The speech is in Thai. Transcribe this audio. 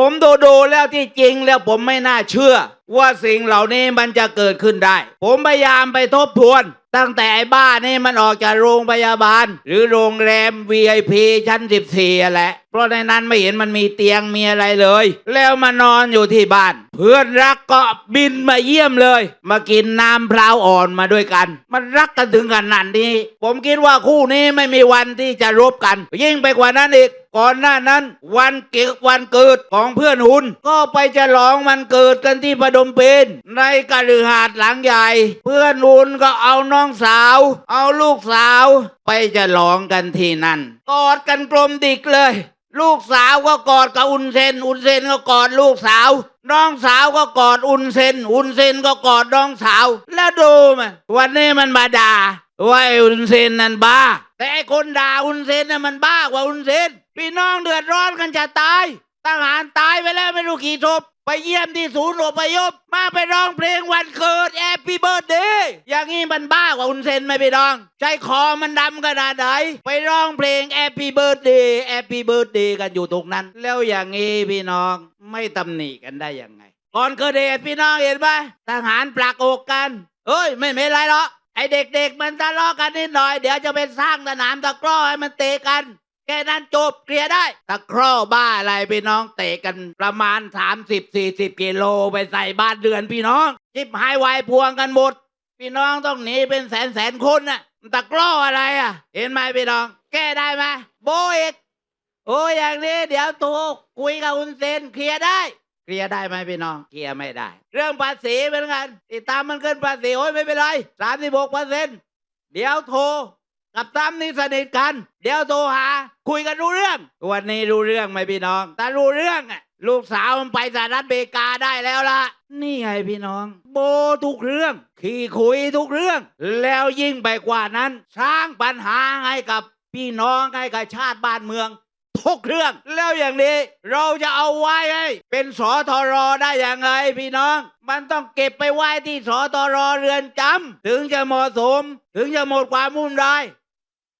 ผมดูดูแล้วที่จริงแล้วผมไม่น่าเชื่อ ว่าสิ่งเหล่านี้มันจะเกิดขึ้นได้ ผมพยายามไปทบทวน ตั้งแต่ไอ้บ้านี่มันออกจากโรงพยาบาล หรือโรงแรม VIP ชั้น 14แหละ เพราะในนั้นไม่เห็นมันมีเตียงมีอะไรเลย แล้วมานอนอยู่ที่บ้าน เพื่อนรักก็บินมาเยี่ยมเลย มากินน้ำพร้าวอ่อนมาด้วยกัน มันรักกันถึงขนาดนี้ ผมคิดว่าคู่นี้ไม่มีวันที่จะรบกัน ยิ่งไปกว่านั้นอีกก่อนหน้านั้น วันเกิดวันเกิดของเพื่อนหุนก็ไปฉลองวันเกิดกันที่ประดมเปนในกะลือหาดหลังใหญ่ เพื่อนหุนก็เอาน้องสาว เอาลูกสาว ไปฉลองกันที่นั่น กอดกันกลมดิกเลย ลูกสาวก็กอดกับอุนเซน อุนเซนก็กอดลูกสาว น้องสาวก็กอดอุนเซน อุนเซนก็กอดน้องสาว แล้วดูมันวันนี้มันมาด่าว่าไอ้อุนเซนนั่นบ้า แต่ไอ้คนด่าอุนเซนน่ะมันบ้ากว่าอุนเซนพี่น้องเดือดร้อนกันจะตายทหารตายไปแล้วไม่รู้กี่ศพไปเยี่ยมที่ศูนย์อพยพมาไปร้องเพลงวัน อย่างนี้มันบ้ากว่าอุนเซนไหมพี่น้อง ใจคอมันดำขนาดไหนไปร้องเพลงแอปปี้เบิร์ดดย์แอปปี้เบิร์ดดย์กันอยู่ตรงนั้น แล้วอย่างนี้พี่น้องไม่ตำหนิกันได้ยังไง ก่อนเกิดเหตุพี่น้องเห็นไหมทหารปลักอกกันเอ้ย ไม่เป็นไรหรอกไอเด็กๆ มันทะเลาะกันนิดหน่อย เดี๋ยวจะไปสร้างสนามตะกร้อให้มันเตะกัน แค่นั้นจบเคลียร์ได้ ตะกร้อบ้าอะไรพี่น้องเตะกันประมาณ 30-40 กิโลไปใส่บ้านเดือนพี่น้องจิบหายวายพวงกันหมด พี่น้องต้องหนีเป็นแสนแสนคนน่ะตะกร้ออะไรอะ เห็นไหมพี่น้อง แก้ได้ไหมโบอีกโอ้ยอย่างนี้เดี๋ยวโทรคุยกับอุนเซนเคลียร์ได้เคลียร์ได้ไหมพี่น้องเคลียร์ไม่ได้ เรื่องภาษีเป็นกันติดตามมันขึ้นภาษีโอ้ยไม่เป็นไรสามสิบหกเปอร์เซ็นต์เดี๋ยวโทรกับตั้มนี่สนิทกัน เดี๋ยวโทรหา คุยกันรู้เรื่อง วันนี้รู้เรื่องไหมพี่น้องถ้ารู้เรื่องอะ ลูกสาวมันไปสหรัฐอเมริกาได้แล้วล่ะนี่ไงพี่น้อง โบทุกเรื่อง ขี่คุยทุกเรื่อง แล้วยิ่งไปกว่านั้น สร้างปัญหาให้กับพี่น้องให้กับชาติบ้านเมือง ทุกเรื่อง แล้วอย่างนี้ เราจะเอาไว้ให้เป็นสอทรได้ยังไงพี่น้อง มันต้องเก็บไปไว้ที่สอทรเรือนจำถึงจะเหมาะสม ถึงจะหมดความมุ่นได้